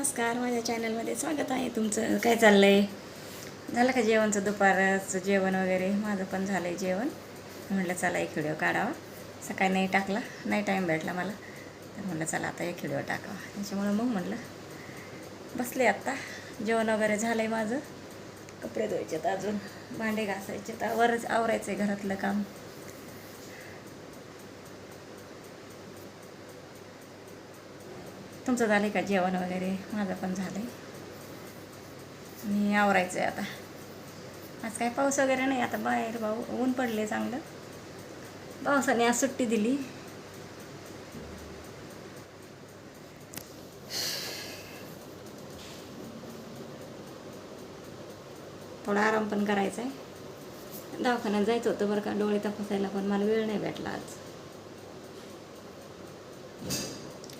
नमस्कार माझ्या चॅनलमध्ये स्वागत आहे तुमचं. काय चाललं आहे झालं का जेवणचं दुपारचं जेवण वगैरे? माझं पण झालं आहे जेवण. म्हटलं चला एक व्हिडिओ काढावा. सकाळी नाही टाकला नाही टाईम भेटला मला. तर म्हटलं चला आता एक व्हिडिओ टाकावा. त्याच्यामुळं मग म्हटलं बसले आत्ता जेवण वगैरे झालं आहे माझं. कपडे धुवायचेत अजून. भांडे घासायचे तर वरच आवरायचं आहे घरातलं काम. तुमचं झालं का जेवण वगैरे? माझं पण झालं आहे आणि आवरायचं आहे आता. आज काय पाऊस वगैरे नाही आता बाहेर भाऊ ऊन पडले चांगलं. पावसाने आज सुट्टी दिली. थोडा आराम पण करायचा आहे दवाखान्यात जायचं होतं बरं का डोळे तपासायला पण मला वेळ नाही भेटला आज.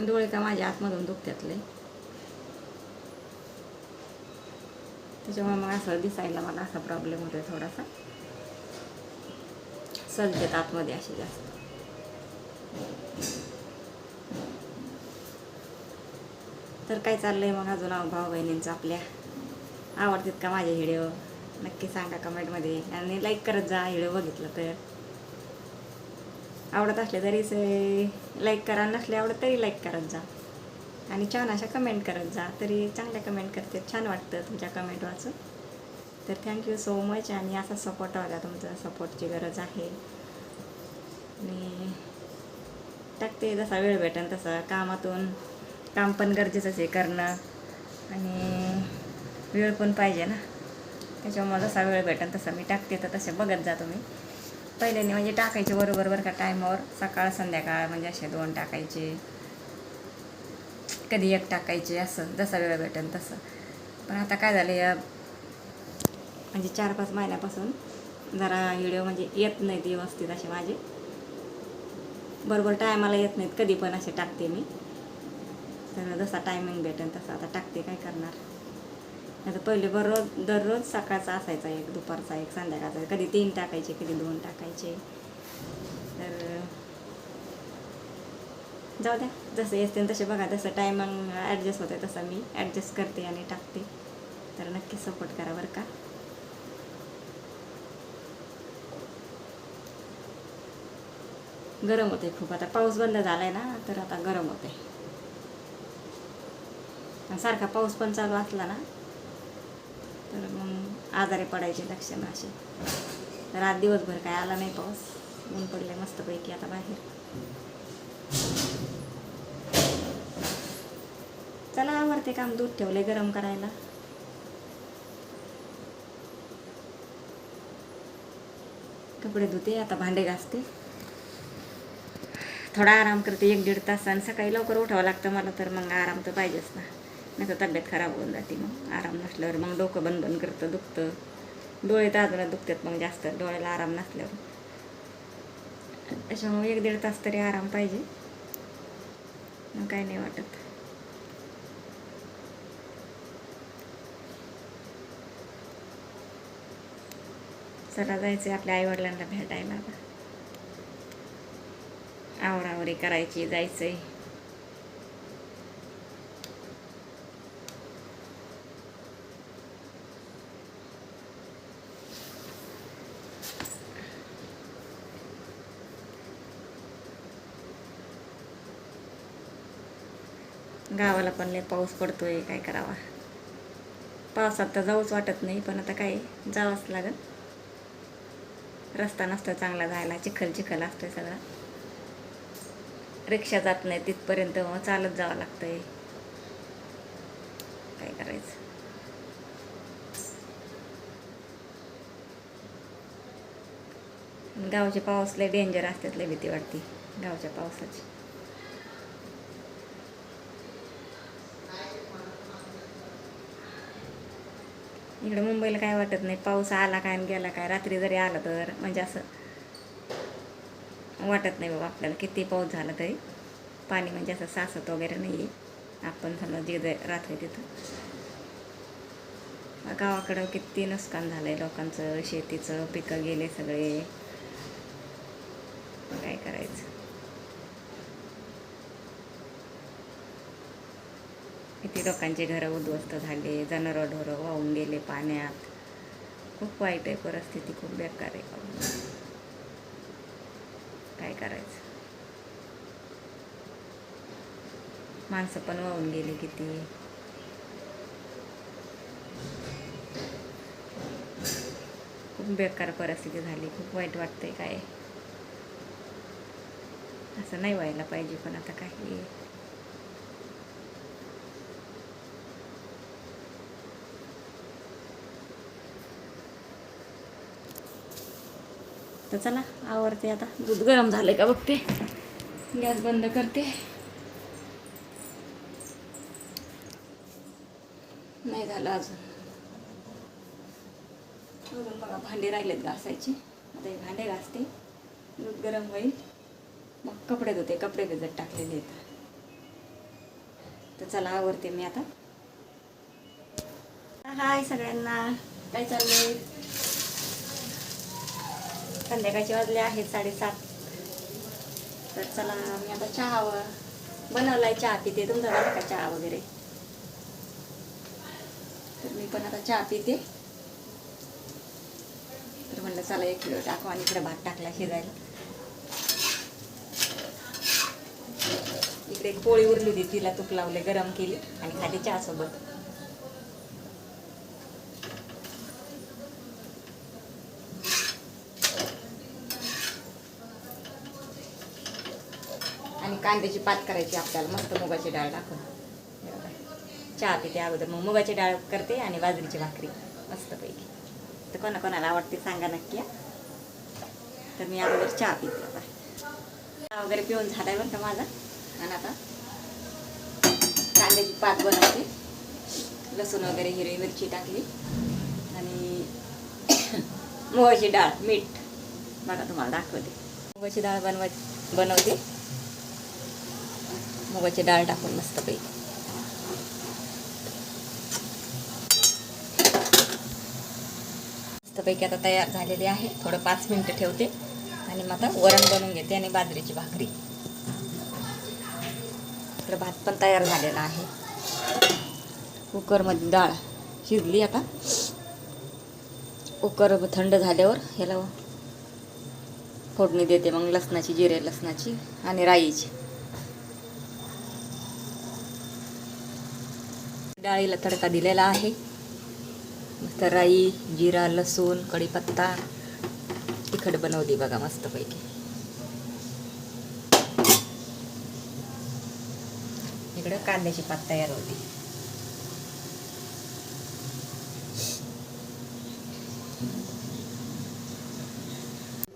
डोळे का माझ्या आतमधून दुखत्यातले. त्याच्यामुळे मग असं दिसायला मला असा प्रॉब्लेम होतोय थोडासा. सजतेत आतमध्ये असे जास्त. तर काय चाललंय मग अजून भाऊ बहिणींचं आपल्या? आवडतात का माझे व्हिडिओ? नक्की सांगा कमेंटमध्ये. आणि लाईक करत जा व्हिडिओ बघितलं तर. आवडत असले तरीच लाईक करा नसले आवडत तरी लाईक करत जा. आणि छान अशा कमेंट करत जा. तरी चांगल्या कमेंट करते छान वाटतं तुमच्या कमेंट वाचून. तर थँक्यू सो मच आणि असा सपोर्ट होता तुमचा. सपोर्टची गरज आहे. आणि टाकते जसा वेळ भेटेल तसं. कामातून काम पण गरजेचंच आहे करणं. आणि वेळ पण पाहिजे ना. त्याच्यामुळे जसा वेळ भेटेल तसं मी टाकते. तर तसे बघत जा तुम्ही. पहिल्याने म्हणजे टाकायचे बरोबर बरं का टायमावर सकाळ संध्याकाळ म्हणजे असे दोन टाकायचे. कधी एक टाकायचे असं जसा वेळ भेटेल तसं. पण आता काय झालं या म्हणजे चार पाच महिन्यापासून जरा व्हिडिओ म्हणजे येत नाहीत व्यवस्थित असे माझे. बरोबर टायमाला येत नाहीत कधी पण असे टाकते मी. तर जसा टायमिंग भेटेल तसा. आता टाकते काय करणार? आता पहिले बरोबर दररोज सकाळचा असायचा एक दुपारचा एक संध्याकाळचा कधी तीन टाकायचे कधी दोन टाकायचे. तर जाऊ द्या. जसं येते तसे बघा जसं टायमिंग ॲडजस्ट होतं तसं मी ॲडजस्ट करते आणि टाकते. तर नक्की सपोर्ट करा बरं का. गरम होते खूप. आता पाऊस बंद झाला आहे ना तर आता गरम होते सारखा पाऊस पण चालू असला ना तर मग आजारी पडायचे लक्षणं असे. तर आज दिवसभर काय आला नाही पाऊस. ऊन पडले मस्तपैकी आता बाहेर. चला आवडते काम दूध ठेवले गरम करायला. कपडे धुते आता भांडे घासते. थोडा आराम करते एक दीड तास आणि सकाळी लवकर उठावं लागतं मला तर मग आराम तर पाहिजेच ना. नाही तर तब्येत खराब होऊन जाते मग. आराम नसल्यावर मग डोकं बंद बंद करतं दुखतं. डोळे तर अजून दुखतात मग जास्त. डोळ्याला आराम नसल्यावर. त्याच्यामुळे एक दीड तास तरी आराम पाहिजे. मग काय नाही वाटत. चला जायचं आपल्या आईवडिलांना भेटायला आता. आवरावरी करायची जायचंय. गावाला पण लय पाऊस पडतोय काय करावा. पावसात तर जाऊच वाटत नाही पण आता काय जावंच लागत रस्ता नसतो चांगला जायला चिखल चिखल असतोय सगळा. रिक्षा जात नाही तिथपर्यंत मग चालत जावं लागतंय. काय करायचं? गावचे पाऊस लय डेंजर असतात लय भीती वाटते गावच्या पावसाची. इकडे मुंबईला काय वाटत नाही. पाऊस आला काय आणि गेला काय रात्री जरी आला तर म्हणजे असं वाटत नाही बाबा आपल्याला किती पाऊस झाला तरी. पाणी म्हणजे असं सासत वगैरे नाही आहे आपण समजा जे राहतोय तिथं. गावाकडं किती नुकसान झालं आहे लोकांचं शेतीचं पिकं गेले सगळे. काय करायचं? किती लोकांचे घरं उद्ध्वस्त झाले जनावरं ढोरं वाहून गेले पाण्यात. खूप वाईट आहे परिस्थिती खूप बेकार आहे. काय करायचं? माणसं पण वाहून गेली किती. खूप बेकार परिस्थिती झाली खूप वाईट वाटतंय काय. असं नाही व्हायला पाहिजे पण आता काही. तर चला आवडते आता. दूध गरम झालंय का बघते. गॅस बंद करते. नाही झालं अजून. अजून बघा भांडे राहिलेत घासायचे. आता हे भांडे घासते. दूध गरम होईल. मग कपडे धुते कपडे भिजत टाकलेले आहेत. तर चला आवडते मी आता. हाय सगळ्यांना. काय चाललंय? संध्याकाळचे वाजले आहेत साडेसात. तर चला मी आता चहा व- बनवलाय चहा पिते तुमचा झाला का चहा वगैरे? तर मी पण आता चहा पिते. तर म्हणलं चला एक किलो टाकू आणि इकडे भात टाकला शिजायला. इकडे एक पोळी उरली होती तिला तूप लावले गरम केली आणि खाली चहासोबत. कांद्याची पात करायची आपल्याला. मस्त मुगाची डाळ टाकून. चहा पिते अगोदर. मग मुगाची डाळ करते आणि बाजरीची भाकरी. मस्तपैकी. तर कोणा कोणाला आवडते सांगा नक्की तर मी अगोदर चहा पिते आता. चहा वगैरे पिऊन झालाय बरं का माझा? आणि आता कांद्याची पात बनवते. लसूण वगैरे हिरवी मिरची टाकली. आणि मुगाची डाळ मीठ. बघा तुम्हाला दाखवते. मुगाची डाळ बनवा बनवते. मुगाची डाळ टाकून मस्तपैकी मस्तपैकी आता तयार झालेली आहे. थोडं पाच मिनटं ठेवते. आणि मग आता वरण बनवून घेते आणि बाजरीची भाकरी. इकडं भात पण तयार झालेला आहे. कुकरमध्ये डाळ शिजली आता. कुकर थंड झाल्यावर ह्याला फोडणी देते मग लसणाची जिरे लसणाची आणि राईची. डाळीला तडका दिलेला आहे. मस्त राई जिरा लसूण कढीपत्ता तिखट बनवली बघा मस्तपैकी. इकडं कांद्याची पात तयार होती.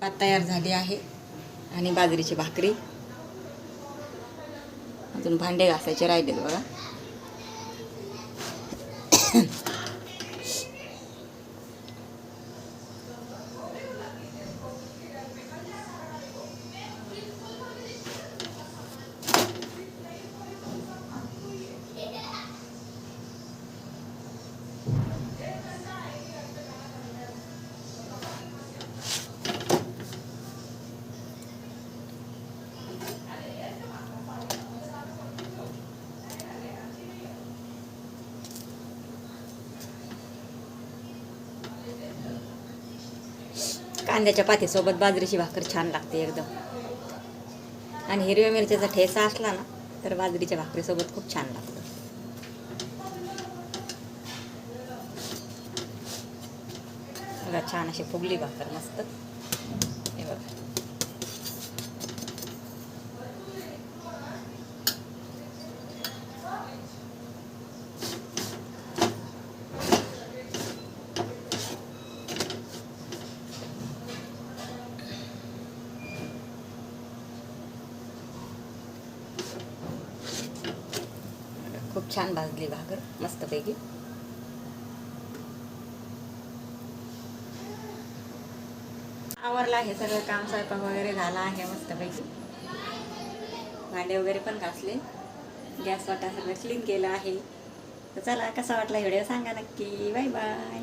पात तयार झाली आहे आणि बाजरीची भाकरी. अजून भांडे घासायचे राहिलेत बघा. कांद्याच्या पातीसोबत बाजरीची भाकर छान लागते एकदम. आणि हिरव्या मिरच्याचा ठेसा असला ना तर बाजरीच्या भाकरीसोबत खूप छान लागतं. बघा छान अशी फुगली भाकर मस्त हे बघा खूप छान भाजली भाकर मस्तपैकी. आवरला आहे सगळं काम स्वयंपाक वगैरे झाला आहे मस्तपैकी. भांडे वगैरे पण घासले. गॅस वाटा सगळं क्लीन केलं आहे. तर चला कसा वाटला व्हिडिओ सांगा नक्की. Bye bye.